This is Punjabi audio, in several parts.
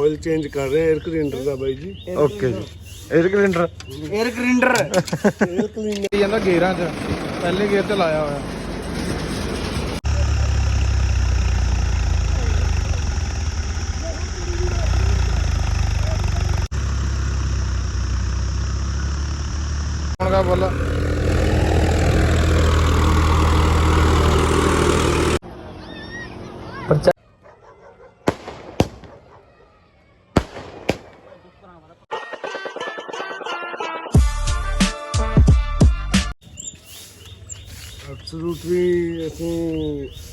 ਆਇਲ ਚੇਂਜ ਕਰ ਰਹੇ 에ਅਰ ਕਲੀਨਰ ਦਾ ਬਾਈ ਜੀ। ਓਕੇ ਜੀ। Air cleaner air cleaner air cleaner ਜਾਂਦਾ ਗੇਰਾਂ 'ਚ। ਪਹਿਲੇ ਗੇਅਰ ਤੇ ਲਾਇਆ ਹੋਇਆ। ਹੁਣ ਬੋਲਾ? ਐਬਸੋਲੂਟਲੀ ਅਸੀਂ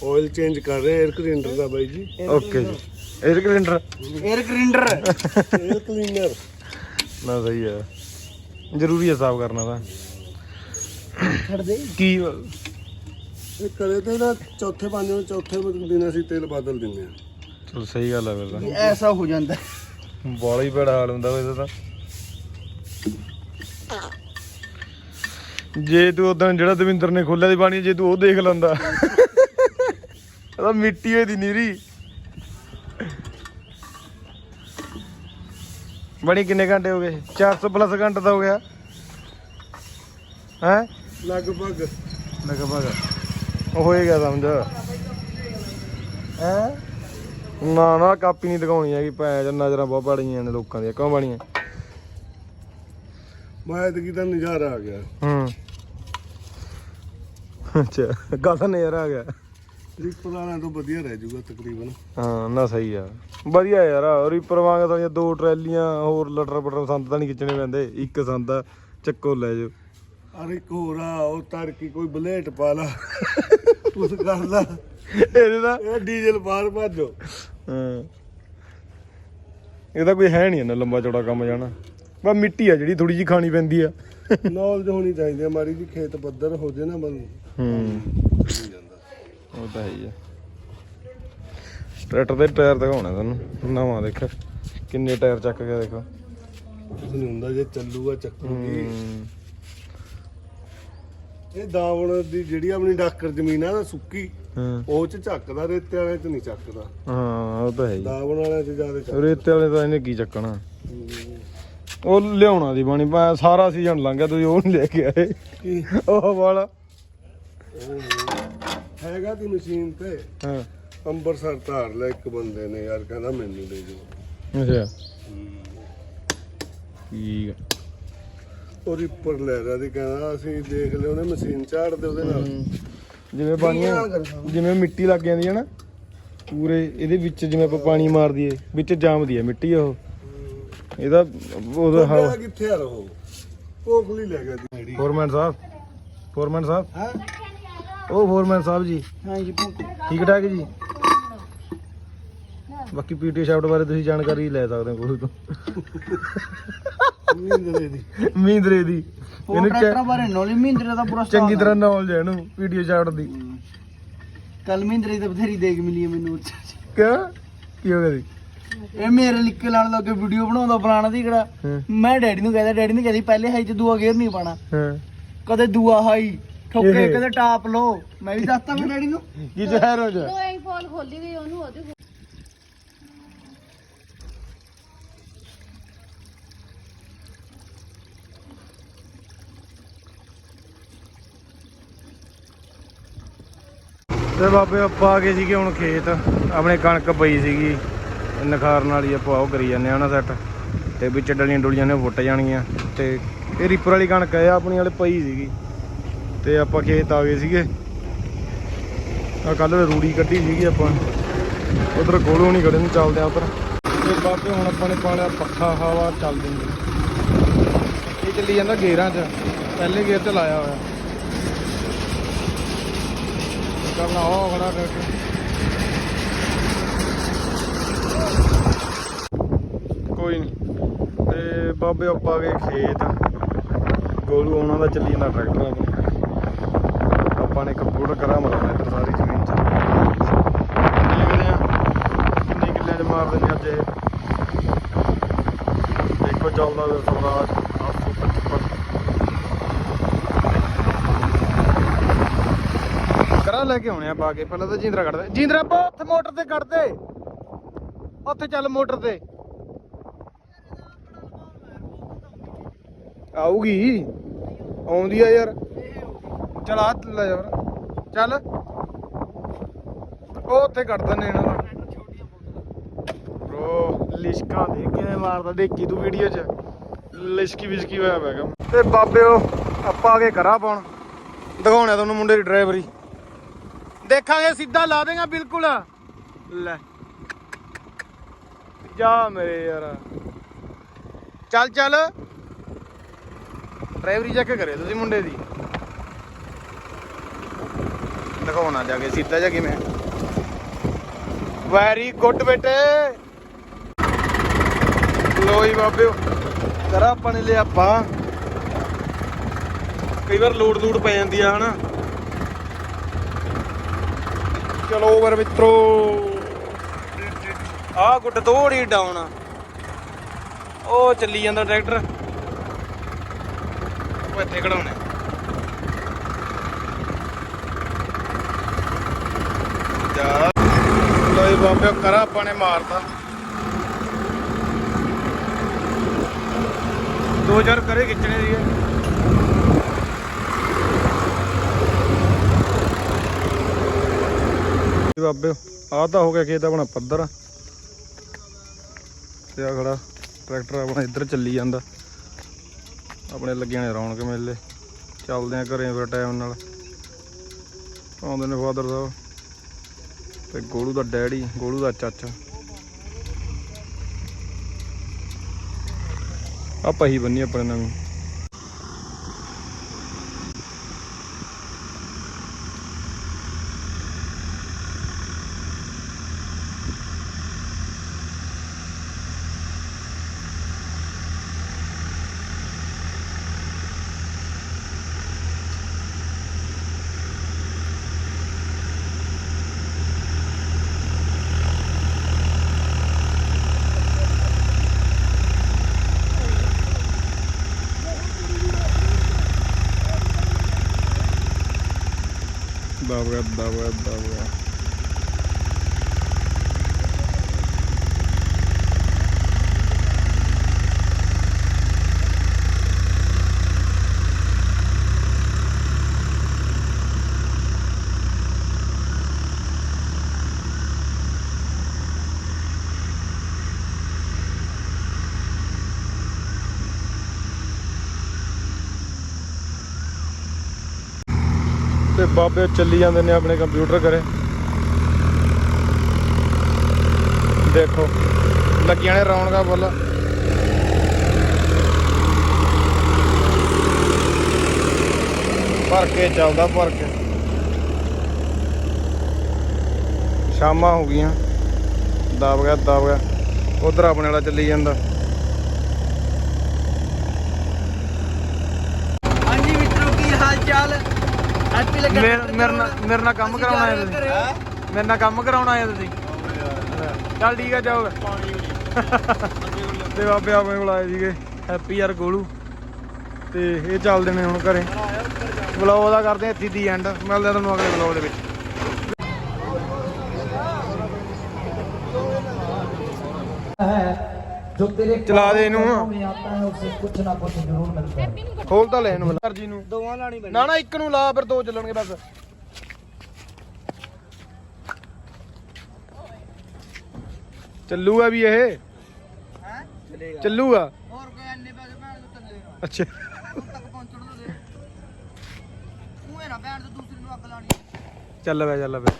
ਆਇਲ ਚੇਂਜ ਕਰ ਰਹੇ 에ਅਰ ਕਲੀਨਰ ਦਾ ਬਾਈ ਜੀ। ਓਕੇ ਜੀ air cleaner air cleaner air cleaner ਨਾ ਸਹੀ ਆ ਜ਼ਰੂਰੀ ਹੈ ਸਾਫ਼ ਕਰਨਾ ਤਾਂ। ਛੱਡ ਦੇ। ਕੀ ਇਹ ਕਰੇ ਤੇ ਨਾ ਚੌਥੇ ਪੰਜਵੇਂ ਚੌਥੇ ਦਿਨ ਅਸੀਂ ਤੇਲ ਬਦਲ ਦਿੰਦੇ ਆ ਚਲ ਸਹੀ ਗੱਲ ਆ ਫਿਰ ਤਾਂ। ਐਸਾ ਹੋ ਜਾਂਦਾ। ਬੋਲਾ ਹੀ ਬੜਾ ਹਾਲ ਹੁੰਦਾ ਇਹਦਾ ਤਾਂ। ਜੇ ਤੂੰ ਉਦੋਂ ਜਿਹੜਾ ਦਵਿੰਦਰ ਨੇ ਖੋਲਿਆ ਦੀ ਪਾਣੀ ਜੇ ਤੂੰ ਉਹ ਦੇਖ ਲੈਂਦਾ। ਇਹਦਾ ਮਿੱਟੀ ਹੋਈ ਦੀ ਨੀਰੀ। ਬਣੀ ਕਿੰਨੇ ਘੰਟੇ ਹੋ ਗਏ? 400 ਪਲੱਸ ਘੰਟਾ ਤਾਂ ਹੋ ਗਿਆ। ਹੈ? ਲਗਭਗ। ਲਗਭਗ। ਉਹ ਹੋਏਗਾ ਸਮਝ। ਹੈ? ਨਾ ਨਾ ਕਾਪੀ ਨਹੀਂ ਦਿਖਾਉਣੀ ਹੈਗੀ। ਜਾਂ ਨਜ਼ਰਾਂ ਬਹੁਤ ਪੜੀਆਂ ਨੇ ਲੋਕਾਂ ਦੀਆਂ ਕਿਉਂ ਬਣੀਆਂ। ਕੀ ਤਾਂ ਨਜ਼ਾਰਾ ਆ ਗਿਆ। ਹੂੰ। ਅੱਛਾ ਗੱਲ ਨਜ਼ਰ ਆ ਗਿਆ। ਰੀਪਰ ਵਾਲਿਆਂ ਤੋਂ ਵਧੀਆ ਰਹਿ ਜਾਊਗਾ ਤਕਰੀਬਨ। ਹਾਂ ਨਾ ਸਹੀ ਆ। ਵਧੀਆ ਯਾਰ ਰੀਪਰ ਵਾਂਗ ਤਾਂ ਜਾਂ ਦੋ ਟਰੈਲੀਆਂ ਹੋਰ ਲਟਰ ਪਟਰ ਸੰਦ ਤਾਂ ਨਹੀਂ ਖਿੱਚਣੇ ਪੈਂਦੇ ਇੱਕ ਸੰਦ ਆ, ਚੱਕੋ ਲੈ ਜਾਓ। ਅਰੇ ਇੱਕ ਹੋਰ ਆ ਉਹ ਤੜਕੀ ਕੋਈ ਬਲੇਟ ਪਾ ਲਾ। ਉਸ ਕਰ ਲਾ। ਇਹਦੇ ਤਾਂ ਇਹ ਡੀਜ਼ਲ ਬਾਹਰ ਭੱਜੋ। ਹਾਂ। ਇਹਦਾ ਕੋਈ ਹੈ ਨਹੀਂ ਨਾ ਲੰਬਾ ਚੌੜਾ ਕੰਮ ਜਾਣਾ। ਬਸ ਮਿੱਟੀ ਆ ਜਿਹੜੀ ਥੋੜੀ ਜੀ ਖਾਣੀ ਪੈਂਦੀ ਆ। ਨੌਲੇਜ ਹੋਣੀ ਚਾਹੀਦੀ ਹੈ ਮਾੜੀ ਜੀ ਖੇਤ ਪੱਧਰ ਹੋ ਜੇ ਨਾ ਬੰਦ। ਹੂੰ। ਜਾਂਦਾ ਉਹ ਤਾਂ ਹੈ ਹੀ ਆ। ਟਰੈਕਟਰ ਦੇ ਟਾਇਰ ਦਿਖਾਉਣਾ ਤੁਹਾਨੂੰ ਨਵਾਂ ਦੇਖ। ਕਿੰਨੇ ਟਾਇਰ ਚੱਕ ਕੇ ਦੇਖੋ। ਕੁਝ ਨਹੀਂ ਹੁੰਦਾ ਜੇ ਚੱਲੂਗਾ ਚੱਕੂਗੀ। ਹੂੰ। ਇਹ ਦਾਵਣ ਦੀ ਜਿਹੜੀ ਆਪਣੀ ਡਾਕਰ ਜ਼ਮੀਨ ਆ ਨਾ ਸੁੱਕੀ ਹਾਂ। ਉਹ ਚ ਚੱਕਦਾ ਰੇਤੇ ਵਾਲੇ ਚ ਨਹੀਂ ਚੱਕਦਾ। ਹਾਂ ਉਹ ਤਾਂ ਹੈ ਹੀ। ਦਾਵਣ ਵਾਲਿਆਂ ਚ ਜ਼ਿਆਦਾ ਚੱਕਦਾ। ਰੇਤੇ ਵਾਲੇ ਤਾਂ ਇਹਨੇ ਕੀ ਚੱਕਣਾ? ਉਹ ਲਿਆਉਣਾ ਦੀ ਬਾਣੀ ਪਾ ਸਾਰਾ ਸੀਜ਼ਨ ਲੰਘ ਗਿਆ ਤੁਸੀਂ ਉਹ ਨਹੀਂ ਲੈ ਕੇ ਆਏ। ਉਹ ਵਾਲਾ। ਹੈਗਾ ਦੀ ਮਸ਼ੀਨ ਤੇ। ਹਾਂ। ਅੰਬਰਸਰ ਧਾਰ ਲੈ ਇੱਕ ਬੰਦੇ ਨੇ ਯਾਰ ਕਹਿੰਦਾ ਮੈਨੂੰ ਦੇ ਦਿਓ। ਅੱਛਾ। ਠੀਕ ਆ। ਉਹ ਰਿਪਰ ਲੈ ਰਿਹਾ ਸੀ ਕਹਿੰਦਾ ਅਸੀਂ ਦੇਖ ਲਿਓ ਉਹਨੇ ਮਸ਼ੀਨ ਝਾੜਦੇ ਉਹਦੇ ਨਾਲ। ਜਿਵੇਂ ਬਾਣੀਆਂ ਜਿਵੇਂ ਮਿੱਟੀ ਲੱਗ ਜਾਂਦੀ ਹੈ ਨਾ ਪੂਰੇ ਇਹਦੇ ਵਿੱਚ ਜਿਵੇਂ ਆਪਾਂ ਪਾਣੀ ਮਾਰ ਦਈਏ ਵਿੱਚ ਜਾਮਦੀ ਹੈ ਮਿੱਟੀ ਉਹ। ਇਹਦਾ ਉਹਦਾ ਉਹਦਾ ਹਵਾ ਕਿੱਥੇ ਆ ਰਹੋ ਕੋਕਲੀ ਲੈ ਗਿਆ ਦੀ। ਜਿਹੜੀ ਫੋਰਮੈਨ ਸਾਹਿਬ ਫੋਰਮੈਨ ਸਾਹਿਬ। ਹਾਂ? ਉਹ ਫੋਰਮੈਨ ਸਾਹਿਬ ਜੀ। ਹਾਂ ਜੀ ਠੀਕ ਠਾਕ ਜੀ? ਬਾਕੀ ਪੀਟੀ ਸ਼ਾਫਟ ਬਾਰੇ ਤੁਸੀਂ ਜਾਣਕਾਰੀ ਲੈ ਸਕਦੇ ਹੋ ਕੋਈ ਤੋਂ। ਮਹਿੰਦਰੇ ਦੀ। ਮਹਿੰਦਰੇ ਦੀ। ਇਹਨੂੰ ਟਰੈਕਟਰਾਂ ਬਾਰੇ ਨੌਲੇਜ ਮਹਿੰਦਰੇ ਦਾ ਪੂਰਾ ਚੰਗੀ ਤਰ੍ਹਾਂ ਨੌਲੇਜ ਹੈ ਇਹਨੂੰ ਪੀਟੀ ਸ਼ਾਫਟ ਦੀ। ਕੱਲ ਮਹਿੰਦਰੇ ਦੀ ਬਥੇਰੀ ਦੇਖ ਮਿਲੀ ਹੈ ਮੈਨੂੰ। ਕਿਆ? ਕੀ ਹੋ ਗਿਆ ਜੀ? ਇਹ ਮੇਰੇ ਲਿੱਕੇ ਲਾਣ ਲੱਗੇ ਵੀਡੀਓ ਬਣਾਉਂਦਾ ਫਲਾਣਾ ਦੀ ਕਿਹੜਾ। ਹਾਂ। ਮੈਂ ਡੈਡੀ ਨੂੰ ਕਹਿੰਦਾ ਡੈਡੀ ਨੇ ਕਹਿੰਦੀ ਪਹਿਲੇ ਹਾਈ ਚ ਦੂਆ ਗੇਅਰ ਨਹੀਂ ਪਾਣਾ ਹਾਂ। ਕਦੇ ਦੂਆ ਹਾਈ ਠੋਕੇ ਇਹ। ਕਦੇ ਟਾਪ ਲੋ ਮੈਂ ਵੀ ਦੱਸਤਾ ਮੈਂ ਡੈਡੀ ਨੂੰ। ਕੀ ਜ਼ਹਿਰ ਹੋ ਜਾ ਦੋ ਐਂ ਫੋਲ ਖੋਲੀ ਗਈ ਉਹਨੂੰ ਉਹਦੇ ਤੇ ਬਾਬੇ ਆਪਾਂ ਆ ਗਏ ਸੀਗੇ ਹੁਣ ਖੇਤ। ਆਪਣੇ ਕਣਕ ਪਈ ਸੀਗੀ। ਨਖਾਰਨ ਵਾਲੀ ਆਪਾਂ ਉਹ ਕਰੀ ਜਾਂਦੇ ਆ ਨਾ ਸੈੱਟ ਤੇ ਵਿੱਚ ਡਲੀਆਂ ਡੁਲੀਆਂ ਨੇ ਫੁੱਟ ਜਾਣਗੀਆਂ ਤੇ ਇਹ ਰੀਪਰ ਵਾਲੀ ਕਣਕ ਹੈ ਆਪਣੀ ਵਾਲੇ ਪਈ ਸੀਗੀ। ਤੇ ਆਪਾਂ ਖੇਤ ਆ ਗਏ ਸੀਗੇ। ਆ ਕੱਲ ਰੂੜੀ ਕੱਢੀ ਸੀਗੀ ਆਪਾਂ। ਉਧਰ ਕੋਲੋਂ ਨਹੀਂ ਖੜੇ ਨੂੰ ਚੱਲਦੇ ਆ ਉਧਰ। ਤੇ ਬਾਬੇ ਹੁਣ ਆਪਾਂ ਨੇ ਪਾਲਿਆ ਪੱਖਾ ਹਵਾ ਚੱਲਦੀ ਨਹੀਂ ਇਹ ਚੱਲੀ ਜਾਂਦਾ ਗੇਰਾਂ 'ਚ। ਪਹਿਲੇ ਗੇਅਰ ਤੇ ਲਾਇਆ ਹੋਇਆ। ਕਰਨਾ ਉਹ ਖੜਾ ਕਰਕੇ। ਕੋਈ ਨਹੀਂ ਤੇ ਬਾਬੇ ਆਪਾਂ ਗਏ ਖੇਤ। ਗੋਲੂ ਉਹਨਾਂ ਦਾ ਚੱਲੀ ਜਾਂਦਾ ਟਰੈਕਟਰ ਆਪਾਂ ਆਪਾਂ ਨੇ ਕੰਪਿਊਟਰ ਕਰਾ ਮਰਾਉਣਾ ਇੱਧਰ ਸਾਰੀ ਜ਼ਮੀਨ 'ਚ। ਦੇਖਦੇ ਆ ਕਿੰਨੇ ਕਿੱਲਿਆਂ 'ਚ ਮਾਰਦੇ ਨੇ ਅੱਜ ਇਹ। ਦੇਖੋ ਚੱਲਦਾ ਵੇ ਸਵਰਾਜ 855 ਕਰਾ ਲੈ ਕੇ ਆਉਣੇ ਆ ਪਾ ਕੇ। ਪਹਿਲਾਂ ਤਾਂ ਜਿੰਦਰਾ ਕੱਢਦੇ। ਜਿੰਦਰਾ ਪਾ ਉੱਥੇ ਮੋਟਰ ਤੇ ਕੱਢਦੇ। ਉੱਥੇ ਚੱਲ ਮੋਟਰ ਤੇ। ਆਊਗੀ। ਆਉਂਦੀ ਆ ਯਾਰ। ਚਲ ਆ ਲੈ ਜਾ ਚੱਲ। ਉਹ ਉੱਥੇ ਕੱਢ ਦਿੰਨੇ ਇਹਨਾਂ ਦਾ ਬ్రో ਲਿਸ਼ਕਾਂ ਦੇ ਕਿਵੇਂ ਮਾਰਦਾ ਦੇਖੀ ਤੂੰ ਵੀਡੀਓ 'ਚ। ਲਿਸ਼ਕੀ ਵਿਸ਼ਕੀ ਹੋਇਆ ਪੈਗਾ ਤੇ ਬਾਬਿਓ, ਆਪਾਂ ਆ ਕੇ ਕਰਾ ਪਾਉਣ। ਦਿਖਾਉਣਾ ਤੁਹਾਨੂੰ ਮੁੰਡੇ ਦੀ ਡਰਾਈਵਰੀ। ਦੇਖਾਂਗੇ, ਸਿੱਧਾ ਲਾ ਦੇਗਾ ਬਿਲਕੁਲ। ਲੈ। ਜਾ ਮੇਰੇ ਯਾਰ। ਚੱਲ ਚੱਲ। ਡਰਾਈਵਰੀ ਚੈੱਕ ਕਰੇ ਤੁਸੀਂ ਮੁੰਡੇ ਦੀ। ਦਿਖਾਉਣਾ ਜਾ ਕੇ ਸਿੱਧਾ ਜਾ ਕਿਵੇਂ। ਵੈਰੀ ਗੁੱਡ ਬੇਟੇ। ਲੋਈ ਬਾਬਿਓ ਕਰਾ ਆਪਾਂ ਨੇ ਲਿਆ ਆਪਾਂ ਕਈ ਵਾਰ ਲੋਡ ਲੂਡ ਪੈ ਜਾਂਦੀ ਆ, ਹਨਾ। ਚਲੋ ਓਵਰ ਮਿੱਤਰੋ। ਆ ਗੁੱਟ ਥੋੜੀ ਡਾਊਨ ਆ। ਉਹ ਚੱਲੀ ਜਾਂਦਾ ਟਰੈਕਟਰ। ਉਹ ਇੱਥੇ ਖੜਾਉਣੇ ਜਾ। ਲੋਈ ਬਾਬੇ, ਕਰਾ ਆਪਾਂ ਨੇ ਮਾਰਤਾ ਦੋ ਚਾਰ ਕਰੇ ਖਿੱਚਣੇ ਸੀਗੇ। ਬਾਬੇ, ਆਹ ਤਾਂ ਹੋ ਗਿਆ ਖੇਤ ਆਪਣਾ ਪੱਧਰ। ਤੇ ਆ ਖੜਾ, ਟਰੈਕਟਰ ਆਪਣਾ ਇੱਧਰ ਚੱਲੀ ਜਾਂਦਾ। ਆਪਣੇ ਲੱਗੀਆਂ ਨੇ ਰੌਣਕ ਮੇਲੇ। ਚੱਲਦੇ ਆ ਘਰੇ ਫਿਰ ਟਾਈਮ ਨਾਲ। ਆਉਂਦੇ ਨੇ ਫਾਦਰ ਸਾਹਿਬ। ਤੇ ਗੋਲੂ ਦਾ ਡੈਡੀ, ਗੋਲੂ ਦਾ ਚਾਚਾ। ਆ ਪਹੀ ਬੰਨੀ ਆਪਣੇ ਨਵੀਂ ਬਾਬਾ ਬਾਬਾ ਬਾਬਾ ਤੇ ਬਾਬੇ ਚੱਲੀ ਜਾਂਦੇ ਨੇ ਆਪਣੇ ਕੰਪਿਊਟਰ ਕਰੇ ਦੇਖੋ ਲੱਗੀਆਂ ਨੇ ਰੌਣਕਾਂ ਬੋਲ ਭਰ ਕੇ ਚੱਲਦਾ ਭਰ ਕੇ ਸ਼ਾਮਾਂ ਹੋ ਗਈਆਂ। ਦਬ ਗਿਆ ਦਬ ਗਿਆ। ਉਧਰ ਆਪਣੇ ਵਾਲਾ ਚੱਲੀ ਜਾਂਦਾ ਹਾਂਜੀ ਮਿੱਤਰੋ ਕੀ ਹਾਲ ਚਾਲ ਹੈਪੀ ਲੱਗਾ ਮੇਰੇ ਮੇਰੇ ਨਾਲ ਮੇਰੇ ਨਾਲ ਕੰਮ ਕਰਾਉਣਾ ਆਏ ਤੁਸੀਂ। ਮੇਰੇ ਨਾਲ ਕੰਮ ਕਰਾਉਣਾ ਆਏ ਤੁਸੀਂ। ਚੱਲ ਠੀਕ ਆ ਜਾਓ ਤੇ ਬਾਬੇ ਆਪਣੇ ਕੋਲ ਆਏ ਸੀਗੇ। ਹੈਪੀ ਯਾਰ ਗੋਲੂ। ਤੇ ਇਹ ਚੱਲਦੇ ਨੇ ਹੁਣ ਘਰੇ। ਵਲੌਗ ਦਾ ਕਰਦੇ ਆ ਇੱਥੇ ਦੀ ਐਂਡ ਮਿਲਦੇ ਤੁਹਾਨੂੰ ਅਗਲੇ ਵਲੌਗ ਦੇ ਵਿੱਚ। तेरे चला दे इनू। कामों में आता है उसे कुछ ना कुछ जरूर मिलता है ਖੋਲ ਤਾਂ ਲੈ ਇਹਨੂੰ ਮਲਰ ਜੀ ਨੂੰ ਦੋਵਾਂ ਲਾਣੀ ਪੈਣੀ ਨਾ ਨਾ ਇੱਕ ਨੂੰ ਲਾ ਫਿਰ ਦੋ ਚੱਲਣਗੇ ਬਸ ਚੱਲੂਗਾ ਵੀ ਇਹ ਹੈ ਚਲੇਗਾ ਚੱਲੂਗਾ ਹੋਰ ਕੋਈ ਐਨੇ ਪੈਸੇ ਭੈਣ ਤੋਂ ਚੱਲੇਗਾ ਅੱਛਾ ਹੁਣ ਤੱਕ ਪਹੁੰਚਣ ਤੋਂ ਦੇ ਤੂੰ ਇਹ ਨਾ ਭੈਣ ਤੋਂ ਦੂਸਰੀ ਨੂੰ ਅੱਗ ਲਾਣੀ ਚੱਲ ਵੇ ਚੱਲ ਵੇ